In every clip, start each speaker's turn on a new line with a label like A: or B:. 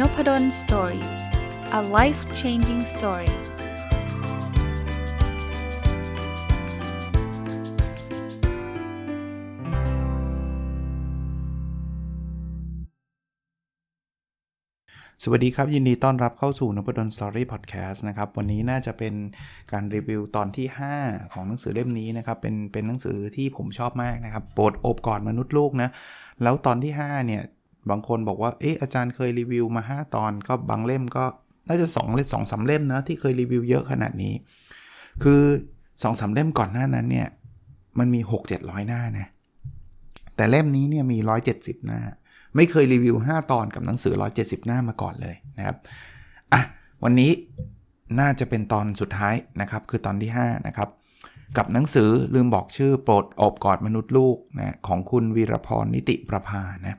A: n o p ด d o สตอรี่ a life changing story สวัสดีครับ ยินดีต้อนรับเข้าสู่นพดลสตอรี่พอดแคสต์นะครับ วันนี้น่าจะเป็นการรีวิวตอนที่ 5 ของหนังสือเล่มนี้นะครับ เป็นเป็นหนังสือที่ผมชอบมากนะครับโปรดโอบกอดมนุษย์ลูกนะ แล้วตอนที่ 5 เนี่ย บางคนบอกว่า เอ๊ะอาจารย์เคยรีวิวมา 5 ตอนก็บางเล่มก็น่าจะ2เล่มสองสาเล่มนะที่เคยรีวิวเยอะขนาดนี้ คือ2อสาเล่มก่อนหน้านั้นเนี่ย มันมี 6 700 หน้านะ แต่เล่มนี้เนี่ยมี 170 หน้า ไม่เคยรีวิว 5 ตอนกับหนังสือ 170 หน้ามาก่อนเลยนะครับ อะ วันนี้น่าจะเป็นตอนสุดท้ายนะครับ คือตอนที่ 5 นะครับ กับหนังสือลืมบอกชื่อโปรดอบกอดมนุษย์ลูกนะของคุณวีรพรนิติประภานะ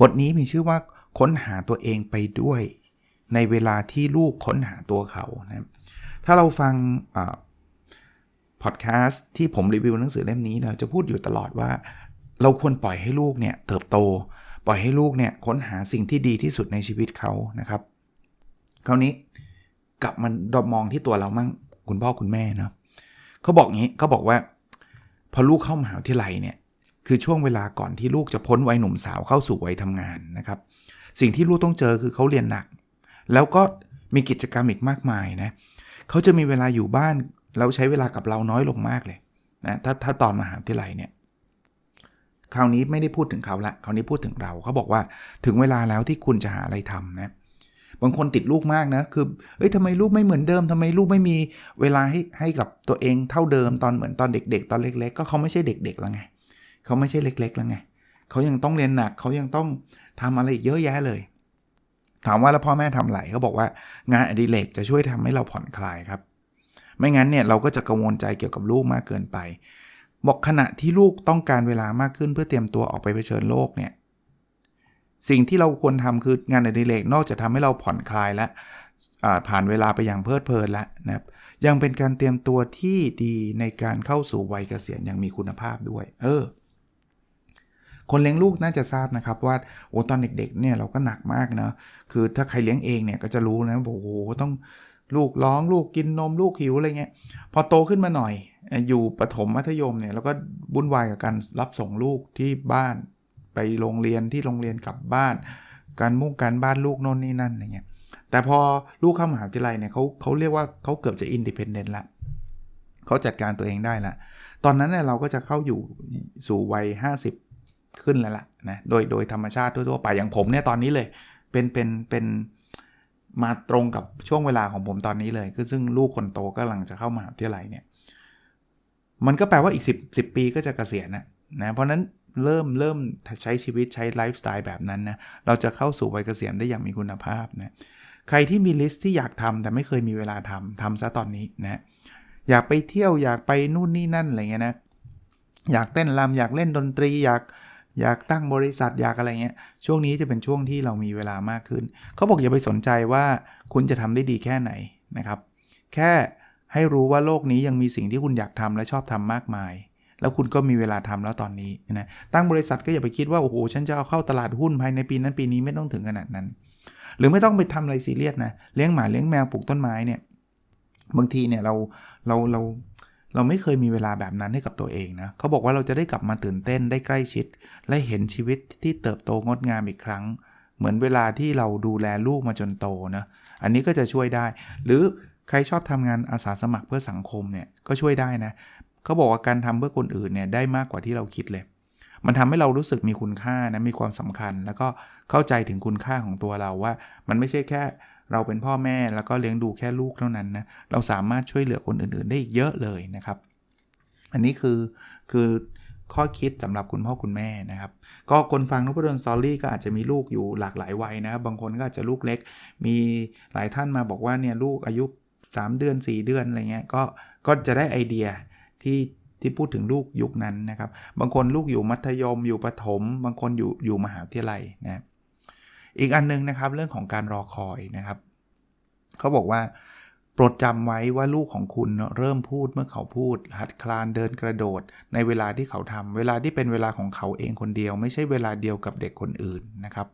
A: บทนี้มีชื่อว่าค้นหาตัวเองไปด้วย ในเวลาที่ลูกค้นหาตัวเขานะถ้าเราฟังพอดแคสต์ที่ผมรีวิวหนังสือเล่มนี้เราจะพูดอยู่ตลอดว่า เราควรปล่อยให้ลูกเนี่ยเติบโต ปล่อยให้ลูกเนี่ยค้นหาสิ่งที่ดีที่สุดในชีวิตเขานะครับ คราวนี้กลับมันดมองที่ตัวเรามั่งคุณพ่อคุณแม่เนาะเขาบอกงี้เขาบอกว่า พอลูกเข้ามหาวิทยาลัยเนี่ย คือช่วงเวลาก่อนที่ลูกจะพ้นวัยหนุ่มสาวเข้าสู่วัยทำงานนะครับ สิ่งที่ลูกต้องเจอคือเขาเรียนหนัก แล้วก็มีกิจกรรมอีกมากมายนะเขาจะมีเวลาอยู่บ้านแล้วใช้เวลากับเราน้อยลงมากเลยนะถ้าถ้าตอนมหาวิทยาลัยเนี่ยคราวนี้ไม่ได้พูดถึงเขาละคราวนี้พูดถึงเราเขาบอกว่าถึงเวลาแล้วที่คุณจะหาอะไรทำนะบางคนติดลูกมากนะคือเอ้ยทำไมลูกไม่เหมือนเดิมทำไมลูกไม่มีเวลาให้ให้กับตัวเองเท่าเดิมตอนเหมือนตอนเด็ก ๆ ตอนเล็ก ๆ ก็เขาไม่ใช่เด็กๆแล้วไง เขาไม่ใช่เล็กๆแล้วไงเขายังต้องเรียนหนักเขายังต้องทำอะไรเยอะแยะเลย ถามว่าแล้วพ่อแม่ทำไรเขาบอกว่างานอดิเรกจะช่วยทำให้เราผ่อนคลายครับ ไม่งั้นเนี่ยเราก็จะกังวลใจเกี่ยวกับลูกมากเกินไป บอกขณะที่ลูกต้องการเวลามากขึ้นเพื่อเตรียมตัวออกไปเผชิญโลกเนี่ยสิ่งที่เราควรทำคืองานอดิเรกนอกจากทาให้เราผ่อนคลายและผ่านเวลาไปอย่างเพลิดเพลินแล้วนะครับยังเป็นการเตรียมตัวที่ดีในการเข้าสู่วัยเกษียณอย่างมีคุณภาพด้วย เออ คนเลี้ยงลูกน่าจะทราบนะครับว่าโอ้ตอนเด็กๆเนี่ยเราก็หนักมากนะคือถ้าใครเลี้ยงเองเนี่ยก็จะรู้นะโอ้โหต้องลูกร้องลูกกินนมลูกหิวอะไรเงี้ยพอโตขึ้นมาหน่อย อยู่ประถมมัธยมเนี่ยเราก็บุ่นวายกับการรับส่งลูกที่บ้าน ไปโรงเรียนที่โรงเรียนกลับบ้าน การมุ่งการบ้านลูกโน่นนี่นั่นอะไรเงี้ยแต่พอลูกเข้ามหาวิทยาลัยเนี่ยเขาเขาเรียกว่าเขาเกือบจะอินดิเพนเดนต์ละเขาจัดการตัวเองได้ละ ตอนนั้นเนี่ยเราก็จะเข้าอยู่สู่วัย 50 ขึ้นแล้วล่ะนะโดยโดยธรรมชาติทั่วๆไปอย่างผมเนี่ยตอนนี้เลยเป็นเป็นเป็นมาตรงกับช่วงเวลาของผมตอนนี้เลย คือซึ่งลูกคนโตก็กำลังจะเข้ามาวิที่ไรเนี่ยมันก็แปลว่าอีก 10 10 ปีก็จะกะเกษียณนะนะเพราะนั้นเริ่มเริ่มใช้ชีวิตใช้ไลฟ์สไตล์แบบนั้นนะเราจะเข้าสู่วัยเกษียณได้อย่างมีคุณภาพนะใครที่มีลิสต์ที่อยากทำแต่ไม่เคยมีเวลาทำทำซะตอนนี้นะอยากไปเที่ยวอยากไปนู่นนี่นั่นอะไรเงี้ยนะอยากเต้นรำอยากเล่นดนตรีอยาก อยากตั้งบริษัทอยากอะไรเงี้ยช่วงนี้จะเป็นช่วงที่เรามีเวลามากขึ้น เขาบอกอย่าไปสนใจว่าคุณจะทำได้ดีแค่ไหนนะครับ แค่ให้รู้ว่าโลกนี้ยังมีสิ่งที่คุณอยากทำและชอบทำมากมาย แล้วคุณก็มีเวลาทำแล้วตอนนี้นะตั้งบริษัทก็อย่าไปคิดว่าโอ้โหฉันจะเอาเข้าตลาดหุ้นภายในปีนั้นปีนี้ไม่ต้องถึงขนาดนั้น หรือไม่ต้องไปทำอะไรซีเรียสนะเลี้ยงหมาเลี้ยงแมวปลูกต้นไม้เนี่ยบางทีเนี่ยเราเราเรา เราไม่เคยมีเวลาแบบนั้นให้กับตัวเองนะเขาบอกว่าเราจะได้กลับมาตื่นเต้นได้ใกล้ชิด และเห็นชีวิตที่เติบโตงดงามอีกครั้ง เหมือนเวลาที่เราดูแลลูกมาจนโตนะอันนี้ก็จะช่วยได้ หรือใครชอบทำงานอาสาสมัครเพื่อสังคมเนี่ยก็ช่วยได้นะเขาบอกว่าการทำเพื่อคนอื่นเนี่ยได้มากกว่าที่เราคิดเลย มันทำให้เรารู้สึกมีคุณค่านะมีความสำคัญ แล้วก็เข้าใจถึงคุณค่าของตัวเราว่า มันไม่ใช่แค่ เราเป็นพ่อแม่แล้วก็เลี้ยงดูแค่ลูกเท่านั้นนะ เราสามารถช่วยเหลือคนอื่นๆ ได้อีกเยอะเลยนะครับ อันนี้คือคือข้อคิดสำหรับคุณพ่อคุณแม่นะครับ ก็คนฟังนพดลสตอรี่ก็อาจจะมีลูกอยู่หลากหลายวัยนะครับบางคนก็อาจจะลูกเล็ก มีหลายท่านมาบอกว่าเนี่ยลูกอายุ 3 เดือน 4 เดือนอะไรเงี้ยก็ก็จะได้ไอเดียที่ที่พูดถึงลูกยุคนั้นนะครับ บางคนลูกอยู่มัธยมอยู่ประถม บางคนอยู่อยู่มหาวิทยาลัยนะ อีกอันนึงนะครับเรื่องของการรอคอยนะครับเขาบอกว่าโปรดจำไว้ว่าลูกของคุณเริ่มพูดเมื่อเขาพูด หัดคลานเดินกระโดด ในเวลาที่เขาทำเวลาที่เป็นเวลาของเขาเองคนเดียว ไม่ใช่เวลาเดียวกับเด็กคนอื่นนะครับ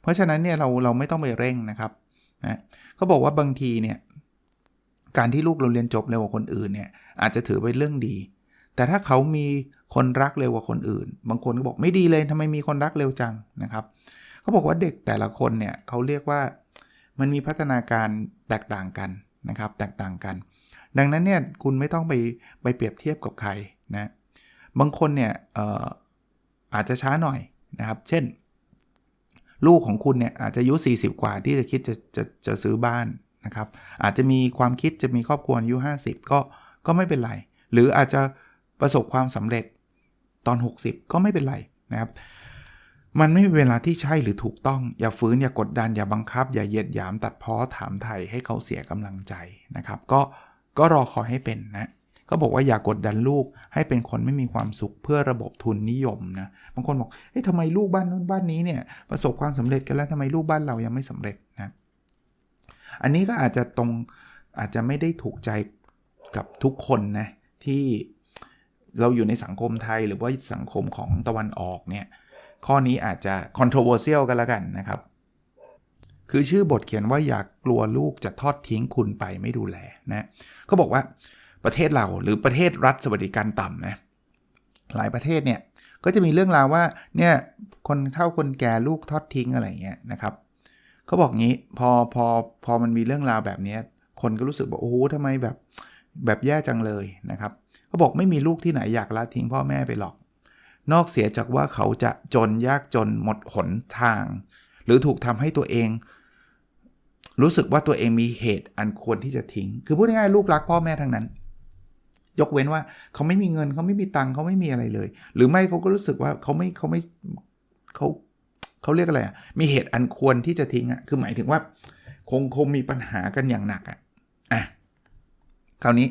A: เพราะฉะนั้นเนี่ยเราเราไม่ต้องไปเร่งนะครับนะเขาบอกว่าบางทีเนี่ยการที่ลูกเราเรียนจบเร็วกว่าคนอื่นเนี่ยอาจจะถือเป็นเรื่องดี แต่ถ้าเขามีคนรักเร็วกว่าคนอื่น บางคนก็บอกไม่ดีเลยทำไมมีคนรักเร็วจังนะครับ เขาบอกว่าเด็กแต่ละคนเนี่ยเขาเรียกว่ามันมีพัฒนาการแตกต่างกันนะครับ แตกต่างกัน ดังนั้นเนี่ยคุณไม่ต้องไปไปเปรียบเทียบกับใครนะบางคนเนี่ยอออาจจะช้าหน่อยนะครับ เช่น ลูกของคุณเนี่ยอาจจะอายุ 40 กว่าที่จะคิดจะจะจะซื้อบ้านนะครับ อาจจะมีความคิดจะมีครอบครัวอายุ 50 ก็ก็ไม่เป็นไร หรืออาจจะประสบความสำเร็จตอน 60 ก็ไม่เป็นไรนะครับ มันไม่มีเวลาที่ใช่หรือถูกต้อง อย่าฝืนอย่ากดดันอย่าบังคับ อย่าเหยียดหยามตัดพ้อถามไทยให้เขาเสียกำลังใจนะครับ ก็ก็รอคอยให้เป็นนะก็บอกว่าอย่ากดดันลูกให้เป็นคนไม่มีความสุขเพื่อระบบทุนนิยมนะบางคนบอกเฮ้ยทำไมลูกบ้านนู้นบ้านนี้เนี่ยประสบความสำเร็จกันแล้วทำไมลูกบ้านเรายังไม่สำเร็จนะอันนี้ก็อาจจะตรงอาจจะไม่ได้ถูกใจกับทุกคนนะที่เราอยู่ในสังคมไทยหรือว่าสังคมของตะวันออกเนี่ย ข้อนี้อาจจะ controversial กันแล้วกันนะครับ คือชื่อบทเขียนว่าอยากกลัวลูกจะทอดทิ้งคุณไปไม่ดูแลนะเขาบอกว่าประเทศเราหรือประเทศรัฐสวัสดิการต่ำนะหลายประเทศเนี่ยก็จะมีเรื่องราวว่าเนี่ยคนเท่าคนแก่ลูกทอดทิ้งอะไรเงี้ยนะครับเขาบอกงี้พอพอพอมันมีเรื่องราวแบบนี้คนก็รู้สึกบอกโอ้โหทำไมแบบแบบแย่จังเลยนะครับเขาบอกไม่มีลูกที่ไหนอยากละทิ้งพ่อแม่ไปหรอก นอกเสียจากว่าเขาจะจนยากจนหมดหนทาง หรือถูกทำให้ตัวเอง รู้สึกว่าตัวเองมีเหตุอันควรที่จะทิ้ง คือพูดง่ายๆลูกรักพ่อแม่ทั้งนั้น ยกเว้นว่าเขาไม่มีเงินเขาไม่มีตังค์เขาไม่มีอะไรเลย หรือไม่เขาก็รู้สึกว่าเขาไม่เขาไม่เขาเขาเรียกอะไรอะมีเหตุอันควรที่จะทิ้งอะคือหมายถึงว่า คงคงมีปัญหากันอย่างหนักอะอะคราวนี้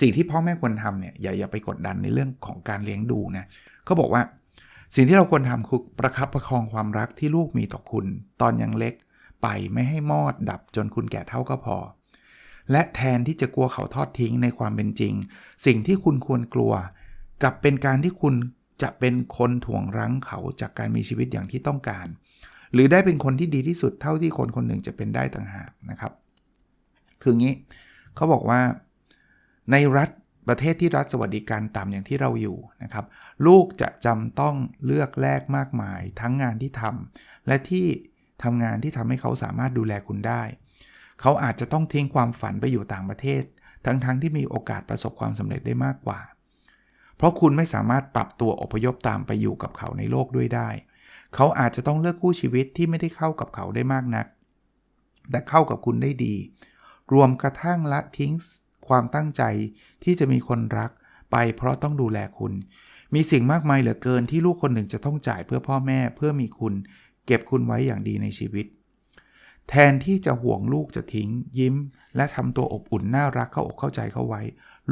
A: สิ่งที่พ่อแม่ควรทำเนี่ยอย่าอย่าไปกดดันในเรื่องของการเลี้ยงดูนะเขาบอกว่าสิ่งที่เราควรทำคือประคับประคองความรักที่ลูกมีต่อคุณ ตอนยังเล็กไปไม่ให้มอดดับจนคุณแก่เท่าก็พอ และแทนที่จะกลัวเขาทอดทิ้งในความเป็นจริง สิ่งที่คุณควรกลัว กับเป็นการที่คุณจะเป็นคนถ่วงรั้งเขาจากการมีชีวิตอย่างที่ต้องการ หรือได้เป็นคนที่ดีที่สุดเท่าที่คนคนหนึ่งจะเป็นได้ต่างหากนะครับ คืองี้เขาบอกว่า ในรัฐประเทศที่รัฐสวัสดิการต่ำอย่างที่เราอยู่นะครับ ลูกจะจำต้องเลือกแลกมากมาย ทั้งงานที่ทำและที่ทำงานที่ทำให้เขาสามารถดูแลคุณได้ เขาอาจจะต้องทิ้งความฝันไปอยู่ต่างประเทศ ทั้งๆทที่มีโอกาสประสบความสำเร็จได้มากกว่า เพราะคุณไม่สามารถปรับตัวอพยพตามไปอยู่กับเขาในโลกด้วยได้ เขาอาจจะต้องเลือกคู่ชีวิตที่ไม่ได้เข้ากับเขาได้มากนัก แต่เข้ากับคุณได้ดี รวมกระทั่งละทิ้ง ความตั้งใจที่จะมีคนรักไป เพราะต้องดูแลคุณ มีสิ่งมากมายเหลือเกินที่ลูกคนหนึ่งจะต้องจ่ายเพื่อพ่อแม่เพื่อมีคุณ เก็บคุณไว้อย่างดีในชีวิต แทนที่จะห่วงลูกจะทิ้ง ยิ้ม และทำตัวอบอุ่นน่ารักเข้าอกเข้าใจเข้าไว้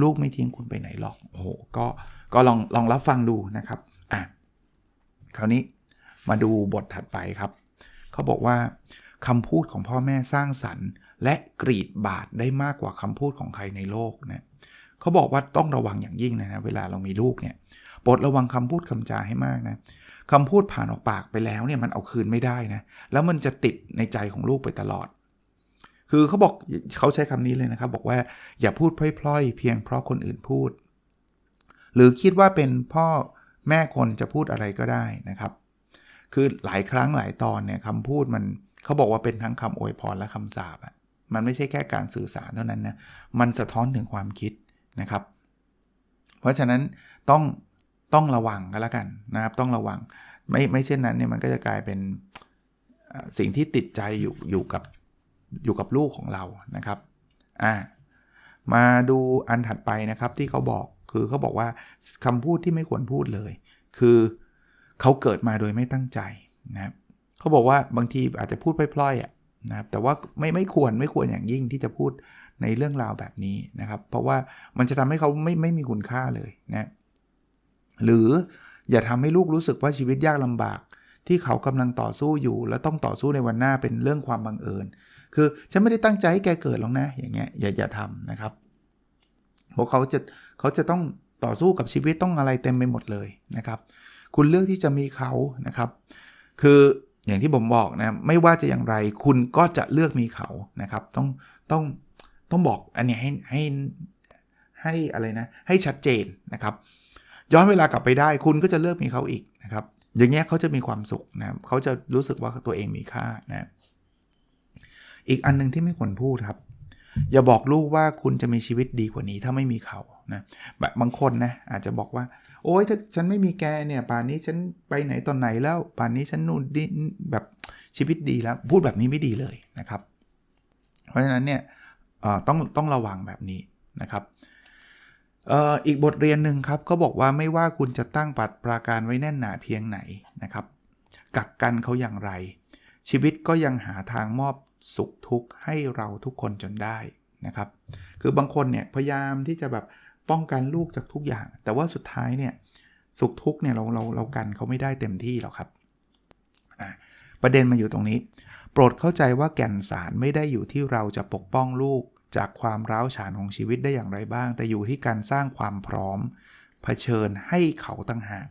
A: ลูกไม่ทิ้งคุณไปไหนหรอกโอ้โหก็ก็ลองลองรับฟังดูนะครับอะคราวนี้มาดูบทถัดไปครับ เขาบอกว่าคำพูดของพ่อแม่สร้างสรรค์ และกรีดบาดได้มากกว่าคำพูดของใครในโลกนะเขาบอกว่าต้องระวังอย่างยิ่งนะนะเวลาเรามีลูกเนี่ยโปรดระวังคำพูดคำจาให้มากนะคำพูดผ่านออกปากไปแล้วเนี่ยมันเอาคืนไม่ได้นะแล้วมันจะติดในใจของลูกไปตลอด คือเขาบอกเขาใช้คำนี้เลยนะครับ บอกว่าอย่าพูดพล่อยๆ เพียงเพราะคนอื่นพูด หรือคิดว่าเป็นพ่อแม่คนจะพูดอะไรก็ได้นะครับ คือหลายครั้งหลายตอนเนี่ยคำพูดมันเขาบอกว่าเป็นทั้งคำอวยพรและคำสาปอะ มันไม่ใช่แค่การสื่อสารเท่านั้นนะ มันสะท้อนถึงความคิดนะครับ เพราะฉะนั้นต้องต้องระวังกันแล้วกันนะครับ ต้องระวัง ไม่ไม่เช่นนั้นเนี่ยมันก็จะกลายเป็นสิ่งที่ติดใจอยู่อยู่กับอยู่กับลูกของเรานะครับ อ่า มาดูอันถัดไปนะครับที่เขาบอกคือเขาบอกว่าคำพูดที่ไม่ควรพูดเลย คือเขาเกิดมาโดยไม่ตั้งใจนะครับเขาบอกว่าบางทีอาจจะพูดพล่อยๆอะ นะครับแต่ว่าไม่ไม่ควรไม่ควรอย่างยิ่งที่จะพูดในเรื่องราวแบบนี้นะครับ เพราะว่ามันจะทำให้เขาไม่ไม่มีคุณค่าเลยนะหรืออย่าทำให้ลูกรู้สึกว่าชีวิตยากลำบาก ที่เขากำลังต่อสู้อยู่ แล้วต้องต่อสู้ในวันหน้าเป็นเรื่องความบังเอิญ คือฉันไม่ได้ตั้งใจให้แกเกิดหรอกนะอย่างเงี้ยอย่าอย่าทำนะครับเพราะเขาจะเขาจะต้องต่อสู้กับชีวิตต้องอะไรเต็มไปหมดเลยนะครับ คุณเลือกที่จะมีเขานะครับ คือ อย่างที่ผมบอกนะไม่ว่าจะอย่างไรคุณก็จะเลือกมีเขานะครับ ต้องต้องต้องบอกอันนี้ให้ให้ให้อะไรนะให้ชัดเจนนะครับ ย้อนเวลากลับไปได้ คุณก็จะเลือกมีเขาอีกนะครับ อย่างเงี้ยเขาจะมีความสุขนะเขาจะรู้สึกว่าตัวเองมีค่านะอีกอันหนึงที่ไม่ควรพูดครับ อย่าบอกลูกว่าคุณจะมีชีวิตดีกว่านี้ถ้าไม่มีเขานะบบางคนนะอาจจะบอกว่า โอ๊ยถ้าฉันไม่มีแกเนี่ยป่านนี้ฉันไปไหนตอนไหนแล้ว ป่านนี้ฉันนู่นดิแบบชีวิตดีแล้ว พูดแบบนี้ไม่ดีเลยนะครับ เพราะฉะนั้นเนี่ยต้องต้องระวังแบบนี้นะครับอีกบทเรียนหนึ่งครับก็บอกว่าไม่ว่าคุณจะตั้งปัดปราการไว้แน่นหนาเพียงไหนนะครับ กักกันเขาอย่างไร ชีวิตก็ยังหาทางมอบสุขทุกข์ให้เราทุกคนจนได้นะครับ คือบางคนเนี่ยพยายามที่จะแบบ ป้องกันลูกจากทุกอย่าง แต่ว่าสุดท้ายเนี่ยสุขทุกเนี่ยเราเราเรากันเขาไม่ได้เต็มที่หรอกครับ ประเด็นมาอยู่ตรงนี้ โปรดเข้าใจว่าแก่นสารไม่ได้อยู่ที่เราจะปกป้องลูกจากความร้าวฉานของชีวิตได้อย่างไรบ้าง แต่อยู่ที่การสร้างความพร้อมเผชิญให้เขาตั้งหาก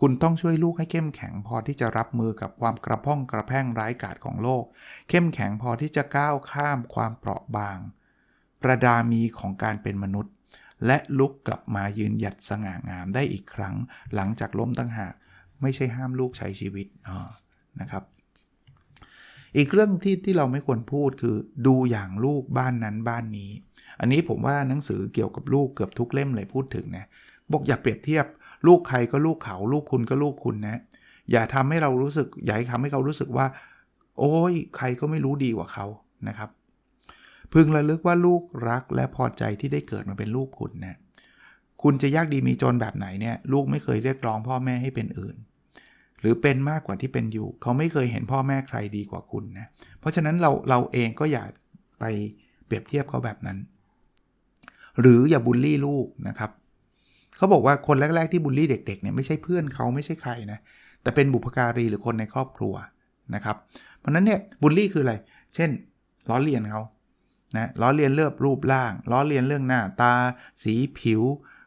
A: คุณต้องช่วยลูกให้เข้มแข็งพอที่จะรับมือกับความกระพ้องกระแพ่งร้ายกาจของโลก เข้มแข็งพอที่จะก้าวข้ามความเปราะบาง ประดามีของการเป็นมนุษย์ และลุกกลับมายืนหยัดสง่างามได้อีกครั้ง หลังจากล้มตั้งหาก ไม่ใช่ห้ามลูกใช้ชีวิตนะครับ อีกเรื่องที่ที่เราไม่ควรพูดคือดูอย่างลูกบ้านนั้นบ้านนี้ อันนี้ผมว่าหนังสือเกี่ยวกับลูกเกือบทุกเล่มเลยพูดถึงนะบอกอย่าเปรียบเทียบ ลูกใครก็ลูกเขา ลูกคุณก็ลูกคุณนะ อย่าทำให้เรารู้สึกอย่าให้ทำให้เขารู้สึกว่า โอ้ยใครก็ไม่รู้ดีกว่าเขานะครับ พึงระลึกว่าลูกรักและพอใจที่ได้เกิดมาเป็นลูกคุณนะคุณจะยากดีมีจนแบบไหนเนี่ยลูกไม่เคยเรียกร้องพ่อแม่ให้เป็นอื่น หรือเป็นมากกว่าที่เป็นอยู่ เขาไม่เคยเห็นพ่อแม่ใครดีกว่าคุณนะเพราะฉะนั้นเราเราเองก็อย่าไปเปรียบเทียบเขาแบบนั้น หรืออย่าบูลลี่ลูกนะครับเขาบอกว่าคนแรก ๆที่บูลลี่เด็กๆเนี่ยไม่ใช่เพื่อนเขาไม่ใช่ใครนะแต่เป็นบุพการีหรือคนในครอบครัวนะครับ เพราะนั้นเนี่ยบูลลี่คืออะไร เช่นล้อเลียนเขา นะล้อเลียนเลือบรูปร่าง ล้อเลียนเรื่องหน้าตา สีผิว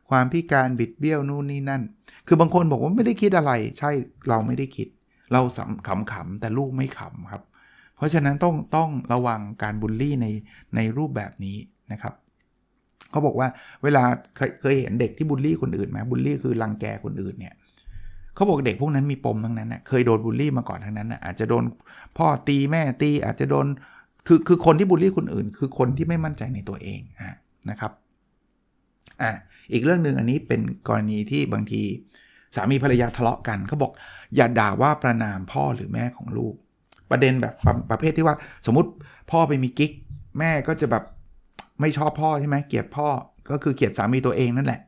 A: ความพิการบิดเบี้ยวนู่นนี่นั่น คือบางคนบอกว่าไม่ได้คิดอะไร ใช่เราไม่ได้คิด เราขำขำๆแต่ลูกไม่ขำครับ เพราะฉะนั้นต้องต้องระวังการบูลลี่ในในรูปแบบนี้นะครับเขาบอกว่าเวลาเคยเคยเห็นเด็กที่บูลลี่คนอื่นไหมบูลลี่คือรังแกคนอื่นเนี่ยเขาบอกเด็กพวกนั้นมีปมทั้งนั้นนะเคยโดนบูลลี่มาก่อนทั้งนั้นนะอาจจะโดนพ่อตีแม่ตีอาจจะโดน คือคือคนที่บูลลี่คนอื่น คือคนที่ไม่มั่นใจในตัวเองนะครับอะอีกเรื่องหนึ่งอันนี้เป็นกรณีที่บางทีสามีภรรยาทะเลาะกันเขาบอกอย่าด่าว่าประนามพ่อหรือแม่ของลูก ประเด็นแบบประประเภทที่ว่า สมมติพ่อไปมีกิ๊ก แม่ก็จะแบบไม่ชอบพ่อใช่ไหมเกลียดพ่อก็คือเกลียดสามีตัวเองนั่นแหละ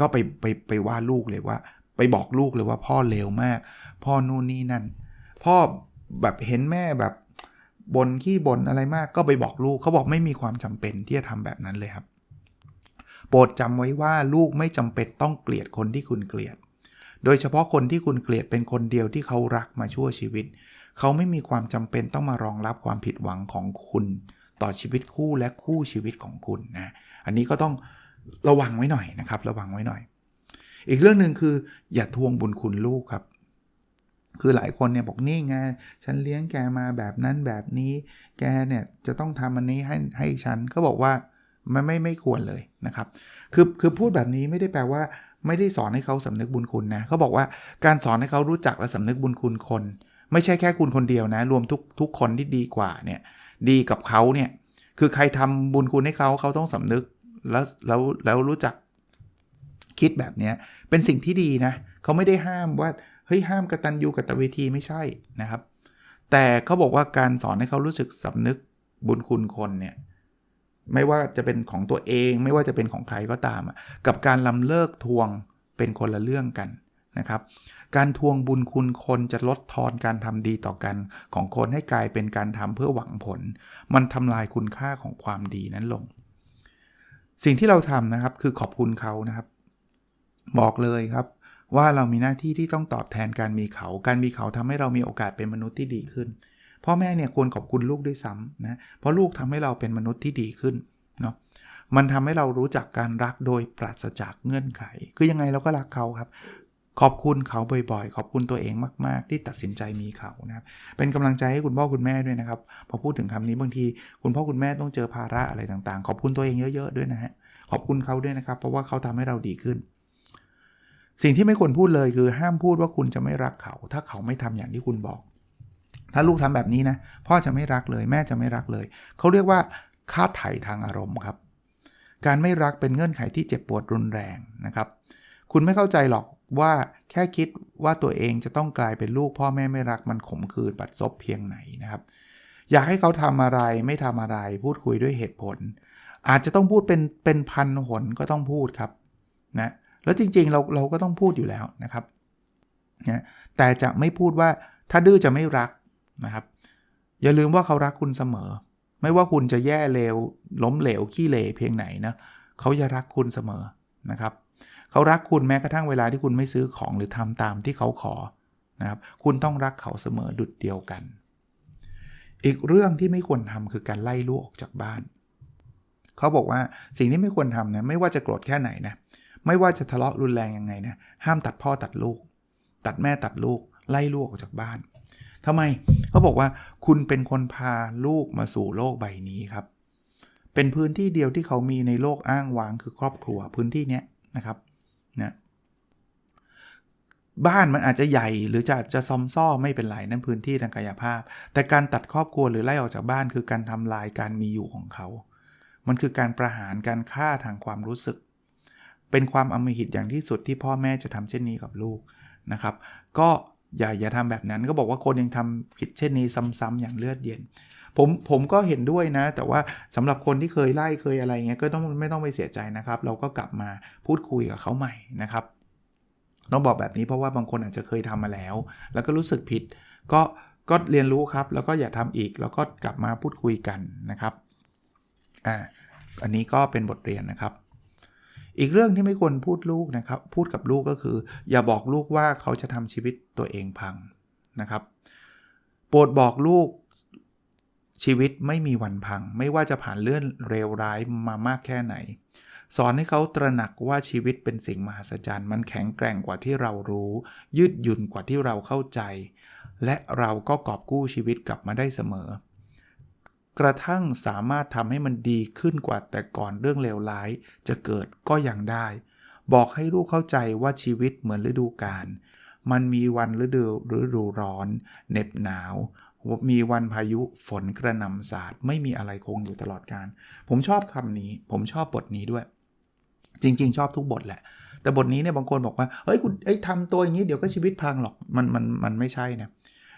A: ก็ไปไปไปว่าลูกเลยว่า ไปบอกลูกเลยว่าพ่อเลวมาก พ่อนู่นนี่นั่น พ่อแบบเห็นแม่แบบ บนขี้บนอะไรมากก็ไปบอกลูกเขาบอกไม่มีความจำเป็นที่จะทำแบบนั้นเลยครับ โปรดจำไว้ว่าลูกไม่จำเป็นต้องเกลียดคนที่คุณเกลียด โดยเฉพาะคนที่คุณเกลียดเป็นคนเดียวที่เขารักมาชั่วชีวิต เขาไม่มีความจำเป็นต้องมารองรับความผิดหวังของคุณ ต่อชีวิตคู่และคู่ชีวิตของคุณนะ อันนี้ก็ต้องระวังไว้หน่อยนะครับ ระวังไว้หน่อย อีกเรื่องหนึ่งคืออย่าทวงบุญคุณลูกครับ คือหลายคนเนี่ยบอกนี่ไงฉันเลี้ยงแกมาแบบนั้นแบบนี้ แกเนี่ยจะต้องทำอันนี้ให้ให้ฉันก็บอกว่าไม่ไม่ไม่ควรเลยนะครับ คือคือพูดแบบนี้ไม่ได้แปลว่า ไม่ได้สอนให้เขาสำนึกบุญคุณนะเขาบอกว่าการสอนให้เขารู้จักและสำนึกบุญคุณคน ไม่ใช่แค่คุณคนเดียวนะ รวมทุกทุกคนที่ดีกว่าเนี่ยดีกับเขาเนี่ยคือใครทำบุญคุณให้เขาเขาต้องสำนึกแล้วแล้วแล้วรู้จักคิดแบบเนี้ยเป็นสิ่งที่ดีนะเขาไม่ได้ห้ามว่า เฮ้ยห้ามกระตัญญูกตเวทีไม่ใช่นะครับ แต่เขาบอกว่าการสอนให้เขารู้สึกสำนึกบุญคุณคนเนี่ยไม่ว่าจะเป็นของตัวเอง ไม่ว่าจะเป็นของใครก็ตาม กับการลำเลิกทวงเป็นคนละเรื่องกันนะครับ การทวงบุญคุณคนจะลดทอนการทำดีต่อกันของคนให้กลายเป็นการทำเพื่อหวังผล มันทำลายคุณค่าของความดีนั้นลง สิ่งที่เราทำนะครับคือขอบคุณเขานะครับ บอกเลยครับ ว่าเรามีหน้าที่ที่ต้องตอบแทนการมีเขา การมีเขาทำให้เรามีโอกาสเป็นมนุษย์ที่ดีขึ้น พ่อแม่เนี่ยควรขอบคุณลูกด้วยซ้ำนะ เพราะลูกทำให้เราเป็นมนุษย์ที่ดีขึ้นเนาะ มันทำให้เรารู้จักการรักโดยปราศจากเงื่อนไข คือยังไงเราก็รักเขาครับ ขอบคุณเขาบ่อยๆ ขอบคุณตัวเองมากๆ ที่ตัดสินใจมีเขานะครับ เป็นกำลังใจให้คุณพ่อคุณแม่ด้วยนะครับ พอพูดถึงคำนี้บางที คุณพ่อคุณแม่ต้องเจอภาระอะไรต่างๆ ขอบคุณตัวเองเยอะ ๆ ด้วยนะฮะ ขอบคุณเขาด้วยนะครับ เพราะว่าเขาทำให้เราดีขึ้น สิ่งที่ไม่ควรพูดเลยคือห้ามพูดว่าคุณจะไม่รักเขา ถ้าเขาไม่ทำอย่างที่คุณบอก ถ้าลูกทำแบบนี้นะ พ่อจะไม่รักเลยแม่จะไม่รักเลย เขาเรียกว่าค่าไถ่ทางอารมณ์ครับ การไม่รักเป็นเงื่อนไขที่เจ็บปวดรุนแรงนะครับ คุณไม่เข้าใจหรอกว่าแค่คิดว่าตัวเองจะต้องกลายเป็นลูกพ่อแม่ไม่รักมันขมขื่นบัดซบเพียงไหนนะครับ อยากให้เขาทำอะไรไม่ทำอะไรพูดคุยด้วยเหตุผล อาจจะต้องพูดเป็นเป็นพันหนก็ต้องพูดครับนะ แล้วจริงๆเราเราก็ต้องพูดอยู่แล้วนะครับนะแต่จะไม่พูดว่าถ้าดื้อจะไม่รักนะครับ อย่าลืมว่าเขารักคุณเสมอ ไม่ว่าคุณจะแย่เลวล้มเหลวขี้เหร่เพียงไหนนะเขาจะรักคุณเสมอนะครับเขารักคุณแม้กระทั่งเวลาที่คุณไม่ซื้อของหรือทำตามที่เขาขอนะครับคุณต้องรักเขาเสมอดุดเดียวกัน อีกเรื่องที่ไม่ควรทำคือการไล่ลูกออกจากบ้าน เขาบอกว่าสิ่งที่ไม่ควรทำนะไม่ว่าจะโกรธแค่ไหนนะ ไม่ว่าจะทะเลาะรุนแรงยังไงนะห้ามตัดพ่อตัดลูก ตัดแม่ตัดลูก ไล่ลูกออกจากบ้านทำไมเขาบอกว่าคุณเป็นคนพาลูกมาสู่โลกใบนี้ครับ เป็นพื้นที่เดียวที่เขามีในโลกอ้างว้างคือครอบครัวพื้นที่เนี้ยนะครับนะบ้านมันอาจจะใหญ่หรือจะจะซอมซ่อไม่เป็นไรนั่นพื้นที่ทางกายภาพ แต่การตัดครอบครัวหรือไล่ออกจากบ้านคือการทำลายการมีอยู่ของเขา มันคือการประหารการฆ่าทางความรู้สึก เป็นความอมหิตอย่างที่สุดที่พ่อแม่จะทำเช่นนี้กับลูกนะครับ ก็อย่าอย่าทำแบบนั้นก็บอกว่าคนยังทำผิดเช่นนี้ซ้ำๆอย่างเลือดเย็น ผมผมก็เห็นด้วยนะ แต่ว่าสำหรับคนที่เคยไล่เคยอะไรเงี้ยก็ต้องไม่ต้องไปเสียใจนะครับ เราก็กลับมาพูดคุยกับเขาใหม่นะครับต้องบอกแบบนี้เพราะว่าบางคนอาจจะเคยทำมาแล้ว แล้วก็รู้สึกผิด ก็ก็เรียนรู้ครับ แล้วก็อย่าทำอีก แล้วก็กลับมาพูดคุยกันนะครับอ่าอันนี้ก็เป็นบทเรียนนะครับ อีกเรื่องที่ไม่ควรพูดลูกนะครับ พูดกับลูกก็คือ อย่าบอกลูกว่าเขาจะทำชีวิตตัวเองพังนะครับ โปรดบอกลูกชีวิตไม่มีวันพัง ไม่ว่าจะผ่านเลื่อนเร็วร้ายมามากแค่ไหน สอนให้เขาตระหนักว่าชีวิตเป็นสิ่งมหัศจรรย์มันแข็งแกร่งกว่าที่เรารู้ ยืดหยุ่นกว่าที่เราเข้าใจ และเราก็กอบกู้ชีวิตกลับมาได้เสมอ กระทั่งสามารถทำให้มันดีขึ้นกว่าแต่ก่อนเรื่องเลวร้าย จะเกิดก็ยังได้ บอกให้ลูกเข้าใจว่าชีวิตเหมือนฤดูกาลมันมีวันฤดูฤดูร้อนเหน็บหนาว มีวันพายุฝนกระหน่ำสาดไม่มีอะไรคงอยู่ตลอดการ ผมชอบคำนี้ ผมชอบบทนี้ด้วย จริง ๆ ชอบทุกบทแหละ แต่บทนี้เนี่ยบางคนบอกว่าเฮ้ยคุณไอ้ทำตัวอย่างนี้เดี๋ยวก็ชีวิตพังหรอกมันมันมันไม่ใช่นะ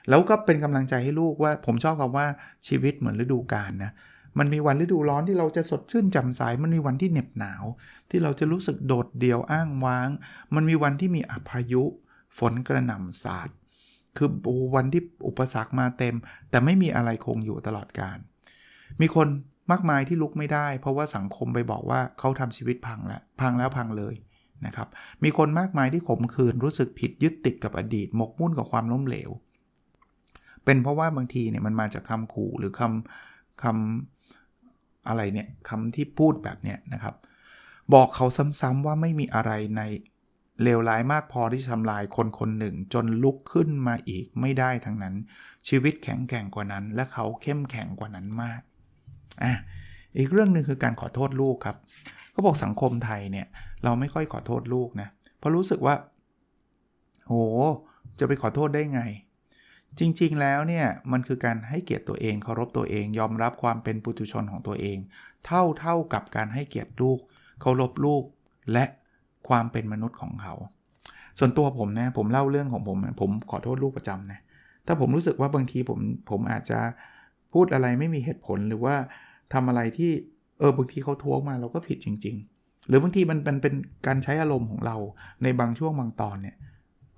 A: แล้วก็เป็นกำลังใจให้ลูกว่าผมชอบคำว่าชีวิตเหมือนฤดูกาลนะมันมีวันฤดูร้อนที่เราจะสดชื่นจ่มใสมันมีวันที่เหน็บหนาว ที่เราจะรู้สึกโดดเดี่ยวอ้างว้าง มันมีวันที่มีอพายุ ฝนกระหน่ำสาดคือวันที่อุปสรรคมาเต็ม แต่ไม่มีอะไรคงอยู่ตลอดการ มีคนมากมายที่ลุกไม่ได้ เพราะว่าสังคมไปบอกว่าเขาทำชีวิตพังแล้วพังแล้วพังเลยนะครับ มีคนมากมายที่ขมขื่นรู้สึกผิดยึดติดกับอดีต หมกมุ่นกับความล้มเหลว เป็นเพราะว่าบางทีเนี่ยมันมาจากคำขู่หรือคำคำอะไรเนี่ยคำที่พูดแบบเนี้ยนะครับ บอกเขาซ้ำๆว่าไม่มีอะไรในเลวร้ายมากพอที่ทำลายคนคนหนึ่ง จนลุกขึ้นมาอีกไม่ได้ทั้งนั้น ชีวิตแข็งแกร่งกว่านั้น และเขาเข้มแข็งกว่านั้นมากอะอีกเรื่องหนึ่งคือการขอโทษลูกครับเขาบอกสังคมไทยเนี่ย เราไม่ค่อยขอโทษลูกนะเพราะรู้สึกว่า โห จะไปขอโทษได้ไง จริงๆ แล้วเนี่ยมันคือการให้เกียรติตัวเองเคารพตัวเอง ยอมรับความเป็นปุถุชนของตัวเอง เท่าเท่ากับการให้เกียรติลูก เคารพลูก และความเป็นมนุษย์ของเขา ส่วนตัวผมนะผมเล่าเรื่องของผมผมขอโทษลูกประจำนะถ้าผมรู้สึกว่าบางทีผมผมอาจจะพูดอะไรไม่มีเหตุผลหรือว่าทำอะไรที่เออบางทีเขาท้วงมาเราก็ผิดจริง ๆ หรือบางทีมันมันเป็นการใช้อารมณ์ของเราในบางช่วงบางตอนเนี่ย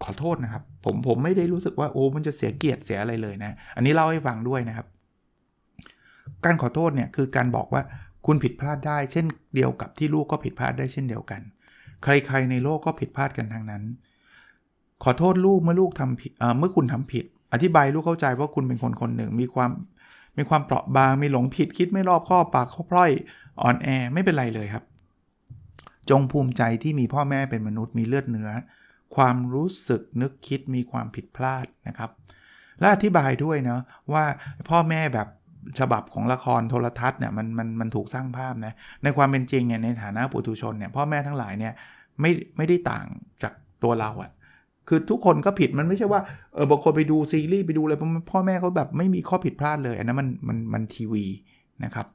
A: ขอโทษนะครับ ผมผมไม่ได้รู้สึกว่าโอ้มันจะเสียเกียรติเสียอะไรเลยนะ อันนี้เล่าให้ฟังด้วยนะครับ การขอโทษเนี่ยคือการบอกว่าคุณผิดพลาดได้ เช่นเดียวกับที่ลูกก็ผิดพลาดได้เช่นเดียวกัน ใครๆในโลกก็ผิดพลาดกันทั้งนั้น ขอโทษลูกเมื่อลูกทำผิดเมื่อคุณทำผิด อธิบายลูกเข้าใจว่าคุณเป็นคนคนหนึ่ง มีความมีความเปราะบางมีหลงผิดคิดไม่รอบข้อปากข้อพร่อยอ่อนแอไม่เป็นไรเลยครับ จงภูมิใจที่มีพ่อแม่เป็นมนุษย์มีเลือดเนื้อ ความรู้สึกนึกคิดมีความผิดพลาดนะครับ และอธิบายด้วยนะว่าพ่อแม่แบบฉบับของละครโทรทัศน์เนี่ยมันมันมันถูกสร้างภาพนะในความเป็นจริงเนี่ยในฐานะปุถุชนเนี่ยพ่อแม่ทั้งหลายเนี่ยไม่ไม่ได้ต่างจากตัวเราอะคือทุกคนก็ผิดมันไม่ใช่ว่าเออบางคนไปดูซีรีส์ไปดูอะไรพ่อแม่เขาแบบไม่มีข้อผิดพลาดเลยอันนั้นมันมันมันทีวีนะครับ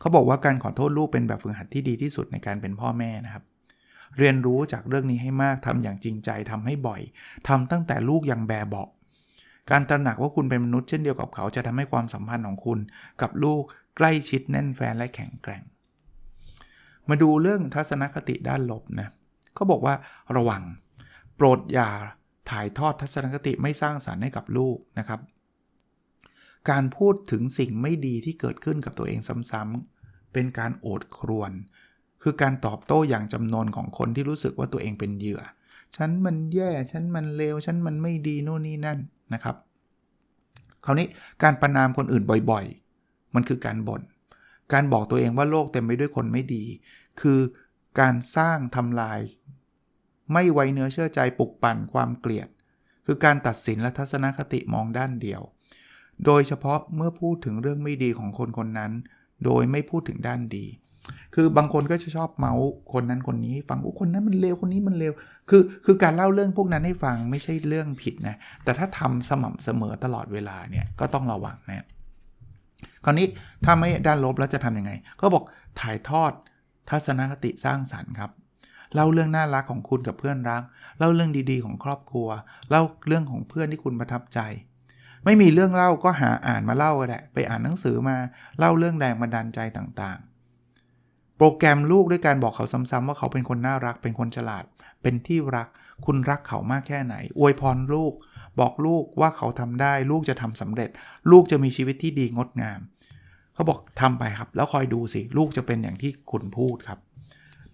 A: เขาบอกว่าการขอโทษลูกเป็นแบบฝึกหัดที่ดีที่สุดในการเป็นพ่อแม่นะครับ เรียนรู้จากเรื่องนี้ให้มากทำอย่างจริงใจทำให้บ่อยทำตั้งแต่ลูกยังแบบเบาการตระหนักว่าคุณเป็นมนุษย์เช่นเดียวกับเขาจะทำให้ความสัมพันธ์ของคุณ กับลูกใกล้ชิดแน่นแฟนและแข็งแกร่ง มาดูเรื่องทัศนคติด้านลบนะเขาบอกว่าระวัง โปรดอย่าถ่ายทอดทัศนคติไม่สร้างสารรค์ให้กับลูกนะครับ การพูดถึงสิ่งไม่ดีที่เกิดขึ้นกับตัวเองซ้ำๆเป็นการโอดครวน คือการตอบโต้อย่างจำนวนของคนที่รู้สึกว่าตัวเองเป็นเหยื่อ ฉันมันแย่ ฉันมันเลว ฉันมันไม่ดีโน่นนี่นั่นนะครับ คราวนี้การประนามคนอื่นบ่อยๆ มันคือการบน่น การบอกตัวเองว่าโลกเต็มไปด้วยคนไม่ดี คือการสร้างทำลาย ไม่ไว้เนื้อเชื่อใจปลุกปั่นความเกลียด คือการตัดสินและทัศนคติมองด้านเดียว โดยเฉพาะเมื่อพูดถึงเรื่องไม่ดีของคนคนนั้น โดยไม่พูดถึงด้านดี คือบางคนก็จะชอบเมาส์คนนั้นคนนี้ฟังโอ้คนนั้นมันเลวคนนี้มันเลวคือคือการเล่าเรื่องพวกนั้นให้ฟังไม่ใช่เรื่องผิดนะแต่ถ้าทำสม่ำเสมอตลอดเวลาเนี่ยก็ต้องระวังนะคราวนี้ถ้าไม่ด้านลบแล้วจะทำยังไง ก็บอกถ่ายทอดทัศนคติสร้างสรรค์ครับเล่าเรื่องน่ารักของคุณกับเพื่อนรัก เล่าเรื่องดีๆของครอบครัว เล่าเรื่องของเพื่อนที่คุณประทับใจ ไม่มีเรื่องเล่าก็หาอ่านมาเล่าก็ได้ไปอ่านหนังสือมาเล่าเรื่องแรงบันดาลใจต่างๆ โปรแกรมลูกด้วยการบอกเขาซ้ำๆว่าเขาเป็นคนน่ารัก เป็นคนฉลาด เป็นที่รัก คุณรักเขามากแค่ไหน อวยพรลูก บอกลูกว่าเขาทำได้ ลูกจะทำสำเร็จ ลูกจะมีชีวิตที่ดีงดงาม เขาบอกทำไปครับ แล้วคอยดูสิ ลูกจะเป็นอย่างที่คุณพูดครับ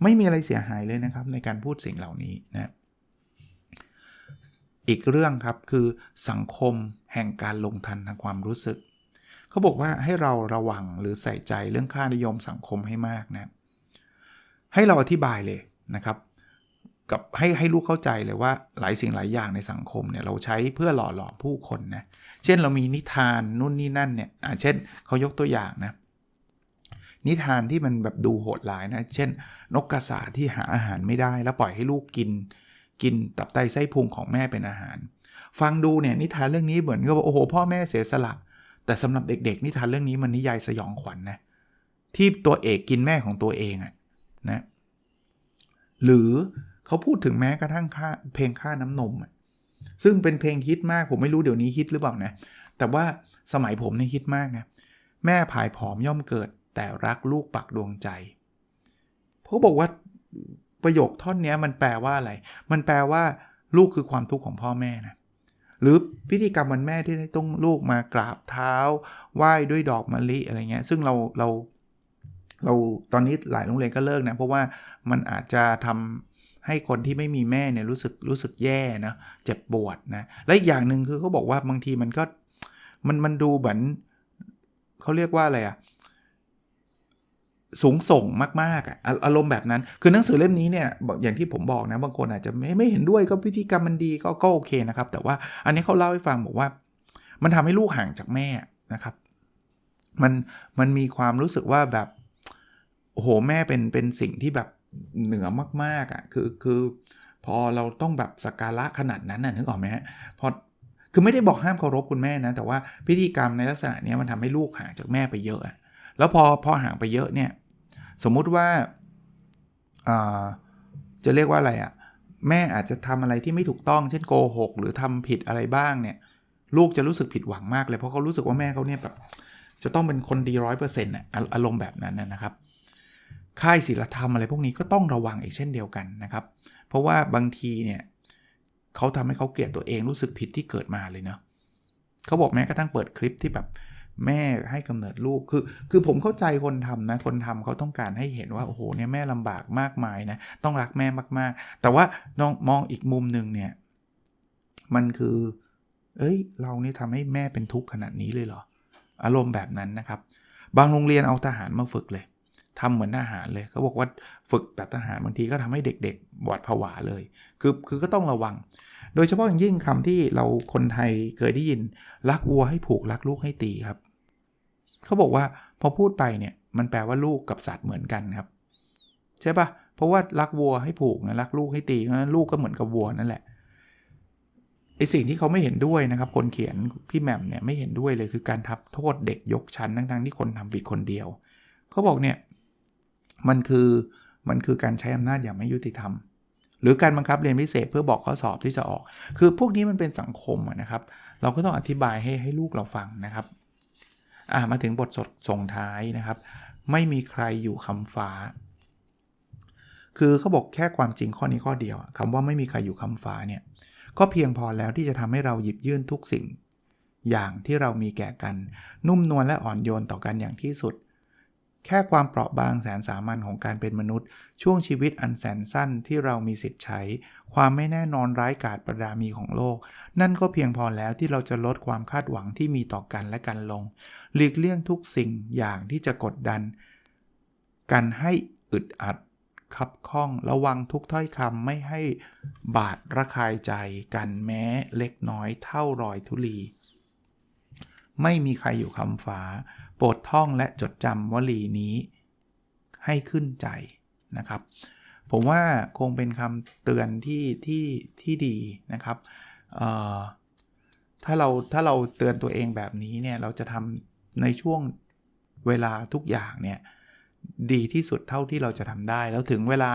A: ไม่มีอะไรเสียหายเลยนะครับ ในการพูดสิ่งเหล่านี้นะ อีกเรื่องครับคือสังคมแห่งการลงทันทางความรู้สึก เขาบอกว่าให้เราระวังหรือใส่ใจเรื่องค่านิยมสังคมให้มากนะ ให้เราอธิบายเลยนะครับกับให้ให้ลูกเข้าใจเลยว่าหลายสิ่งหลายอย่างในสังคมเนี่ยเราใช้เพื่อหล่อหลอมผู้คนนะเช่นเรามีนิทานนู่นนี่นั่นเนี่ยเช่นเขายกตัวอย่างนะนิทานที่มันแบบดูโหดร้ายนะ เช่น นกกระสาที่หาอาหารไม่ได้ แล้วปล่อยให้ลูกกิน กินตับไตไส้พุงของแม่เป็นอาหาร ฟังดูเนี่ยนิทานเรื่องนี้เหมือนกับว่าโอ้โหพ่อแม่เสียสละ แต่สำหรับเด็กๆ นิทานเรื่องนี้มันนิยายสยองขวัญนนะที่ตัวเอกกินแม่ของตัวเองอะ นะหรือเขาพูดถึงแม้กระทั่งค่าเพลงค่าน้ำนม ซึ่งเป็นเพลงฮิตมากผมไม่รู้เดี๋ยวนี้ฮิตหรือเปล่านะ แต่ว่าสมัยผมเนี่ยฮิตมากนะแม่ผายผอมย่อมเกิด แต่รักลูกปักดวงใจเขาบอกว่าประโยคท่อนนี้มันแปลว่าอะไร มันแปลว่าลูกคือความทุกข์ของพ่อแม่นะ หรือพิธีกรรมวันแม่ที่ต้องลูกมากราบเท้าไหว้ด้วยดอกมะลิอะไรเงี้ย ซึ่งเราเรา เราตอนนี้หลายโรงเรียนก็เลิกนะ เพราะว่ามันอาจจะทำให้คนที่ไม่มีแม่เนี่ยรู้สึกรู้สึกแย่นะเจ็บปวดนะ และอีกอย่างหนึ่งคือเขาบอกว่าบางทีมันก็มันมันดูเหมือนเขาเรียกว่าอะไรอะสูงส่งมากๆอะอารมณ์แบบนั้น คือหนังสือเล่มนี้เนี่ยอย่างที่ผมบอกนะบางคนอาจจะไม่ไม่เห็นด้วยก็พิธีกรรมมันดีก็ก็โอเคนะครับ แต่ว่าอันนี้เขาเล่าให้ฟังบอกว่า มันทำให้ลูกห่างจากแม่นะครับ มันมันมีความรู้สึกว่าแบบ โอ้โหแม่เป็นเป็นสิ่งที่แบบเหนือมากๆอะคือคือพอเราต้องแบบสักการะขนาดนั้นน่ะนึกออกไหมฮะพอคือไม่ได้บอกห้ามเคารพคุณแม่นะ แต่ว่าพิธีกรรมในลักษณะนี้มันทำให้ลูกห่างจากแม่ไปเยอะ แล้วพอพอห่างไปเยอะเนี่ย สมมุติว่าจะเรียกว่าอะไรอะ่ะแม่อาจจะทำอะไรที่ไม่ถูกต้อง เช่นโกหก หรือทำผิดอะไรบ้างเนี่ยลูกจะรู้สึกผิดหวังมากเลยเพราะเขารู้สึกว่าแม่เขาเนี่ยแบบจะต้องเป็นคนดีร้อยเปอร์เซ็นต์อารมณ์แบบนั้นนะครับ ค่ายศิลธรรมอะไรพวกนี้ก็ต้องระวังอีกเช่นเดียวกันนะครับ เพราะว่าบางทีเนี่ยเขาทำให้เขาเกลียดตัวเองรู้สึกผิดที่เกิดมาเลยเนาะเขาบอกแม้กระทั่งเปิดคลิปที่แบบแม่ให้กำเนิดลูกคือ คือผมเข้าใจคนทำนะคนทำเขาต้องการให้เห็นว่าโอ้โหเนี่ยแม่ลำบากมากมายนะต้องรักแม่มากๆ แต่ว่าน้องมองอีกมุมหนึ่งเนี่ยมันคือ เอ้ย เราเนี่ยทำให้แม่เป็นทุกข์ขนาดนี้เลยเหรอ อารมณ์แบบนั้นนะครับ บางโรงเรียนเอาทหารมาฝึกเลย ทำเหมือนทหารเลยเขาบอกว่าฝึกแบบทหารบางทีก็ทำให้เด็กหวาดผวาเลย คือคือก็ต้องระวัง โดยเฉพาะอย่างยิ่งคำที่เราคนไทยเคยได้ยินรักวัวให้ผูกรักลูกให้ตีครับเขาบอกว่าพอพูดไปเนี่ยมันแปลว่าลูกกับสัตว์เหมือนกันครับ ใช่ปะเพราะว่ารักวัวให้ผูกนะรักลูกให้ตีเพราะนั้นลูกก็เหมือนกับวัวนั่นแหละไอสิ่งที่เขาไม่เห็นด้วยนะครับ คนเขียนพี่แหม่มเนี่ยไม่เห็นด้วยเลยคือการทับโทษเด็กยกชั้นทั้งๆที่คนทำผิดคนเดียวเขาบอกเนี่ย มันคือมันคือการใช้อำนาจอย่างไม่ยุติธรรม หรือการบังคับเรียนพิเศษเพื่อบอกข้อสอบที่จะออก คือพวกนี้มันเป็นสังคมนะครับ เราก็ต้องอธิบายให้ให้ลูกเราฟังนะครับอ่ามาถึงบทสดส่งท้ายนะครับ ไม่มีใครอยู่คำฟ้า คือเขาบอกแค่ความจริงข้อนี้ข้อเดียวคำว่าไม่มีใครอยู่คำฟ้าเนี่ยก็เพียงพอแล้วที่จะทำให้เราหยิบยื่นทุกสิ่ง อย่างที่เรามีแก่กัน นุ่มนวลและอ่อนโยนต่อกันอย่างที่สุด แค่ความเปราะบางแสนสามัญของการเป็นมนุษย์ ช่วงชีวิตอันแสนสั้นที่เรามีสิทธิ์ใช้ ความไม่แน่นอนร้ายกาจประดามีของโลก นั่นก็เพียงพอแล้วที่เราจะลดความคาดหวังที่มีต่อกันและกันลง หลีกเลี่ยงทุกสิ่งอย่างที่จะกดดัน กันให้อึดอัดคับข้องระวังทุกถ้อยคำไม่ให้บาดระคายใจกันแม้เล็กน้อยเท่ารอยธุลี ไม่มีใครอยู่คำฟ้า โปรดท่องและจดจำวลีนี้ให้ขึ้นใจนะครับ ผมว่าคงเป็นคำเตือนที่ที่ที่ดีนะครับถ้าเราถ้าเราเตือนตัวเองแบบนี้เนี่ยเราจะทำในช่วงเวลาทุกอย่างเนี่ยดีที่สุดเท่าที่เราจะทำได้ แล้วถึงเวลา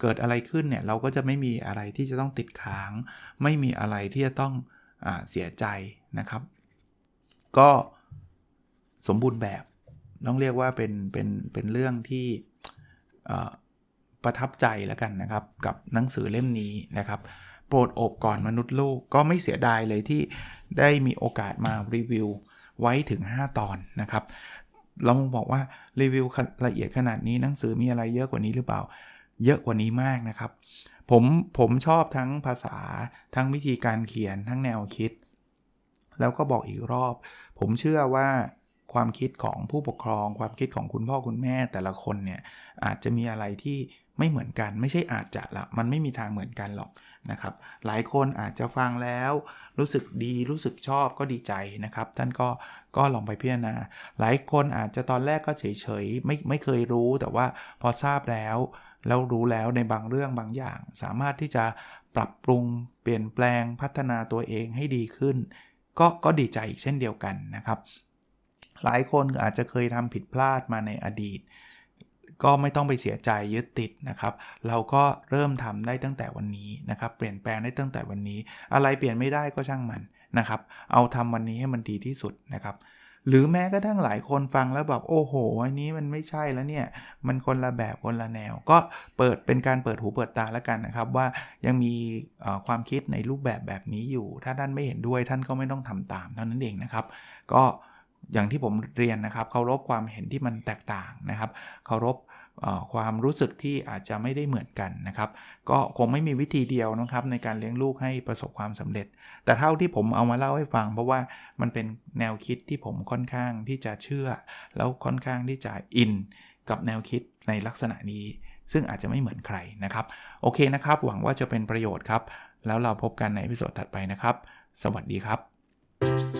A: เกิดอะไรขึ้นเนี่ยเราก็จะไม่มีอะไรที่จะต้องติดค้าง ไม่มีอะไรที่จะต้องอเสียใจนะครับ ก็ สมบูรณ์แบบ ต้องเรียกว่าเป็นเป็นเป็นเรื่องที่ประทับใจแล้วกันนะครับ กับหนังสือเล่มนี้นะครับ โปรดโอบก่อนมนุษย์โลกก็ไม่เสียดายเลยที่ได้มีโอกาสมารีวิวไว้ถึง 5 ตอนนะครับ เราบอกว่ารีวิวละเอียดขนาดนี้หนังสือมีอะไรเยอะกว่านี้หรือเปล่า เยอะกว่านี้มากนะครับ ผมผมชอบทั้งภาษาทั้งวิธีการเขียนทั้งแนวคิด แล้วก็บอกอีกรอบ ผมเชื่อว่า ความคิดของผู้ปกครอง ความคิดของคุณพ่อคุณแม่แต่ละคนเนี่ยอาจจะมีอะไรที่ไม่เหมือนกันไม่ใช่อาจจะละมันไม่มีทางเหมือนกันหรอกนะครับ หลายคนอาจจะฟังแล้ว รู้สึกดีรู้สึกชอบก็ดีใจนะครับ ท่านก็ก็ลองไปพิจารณา หลายคนอาจจะตอนแรกก็เฉยๆไม่ไม่เคยรู้แต่ว่าพอทราบแล้วแล้วรู้แล้วในบางเรื่องบางอย่าง สามารถที่จะปรับปรุงเปลี่ยนแปลงพัฒนาตัวเองให้ดีขึ้น ก็ก็ดีใจอีกเช่นเดียวกันนะครับ หลายคนอาจจะเคยทำผิดพลาดมาในอดีต ก็ไม่ต้องไปเสียใจยึดติดนะครับ เราก็เริ่มทำได้ตั้งแต่วันนี้นะครับ เปลี่ยนแปลงได้ตั้งแต่วันนี้ อะไรเปลี่ยนไม่ได้ก็ช่างมันนะครับ เอาทำวันนี้ให้มันดีที่สุดนะครับหรือแม้กระทั่งหลายคนฟังแล้วแบบโอ้โห อันนี้มันไม่ใช่แล้วเนี่ย มันคนละแบบคนละแนว ก็เปิดเป็นการเปิดหูเปิดตาแล้วกันนะครับ ว่ายังมีความคิดในรูปแบบแบบนี้อยู่ ถ้าท่านไม่เห็นด้วยท่านก็ไม่ต้องทำตามเท่านั้นเองนะครับ ก็ อย่างที่ผมเรียนนะครับเคารพความเห็นที่มันแตกต่างนะครับเคารพความรู้สึกที่อาจจะไม่ได้เหมือนกันนะครับ ก็คงไม่มีวิธีเดียวนะครับ ในการเลี้ยงลูกให้ประสบความสำเร็จ แต่เท่าที่ผมเอามาเล่าให้ฟัง เพราะว่ามันเป็นแนวคิดที่ผมค่อนข้างที่จะเชื่อ แล้วค่อนข้างที่จะอินกับแนวคิดในลักษณะนี้ ซึ่งอาจจะไม่เหมือนใครนะครับ โอเคนะครับ หวังว่าจะเป็นประโยชน์ครับ แล้วเราพบกันในพิโซดถัดไปนะครับ สวัสดีครับ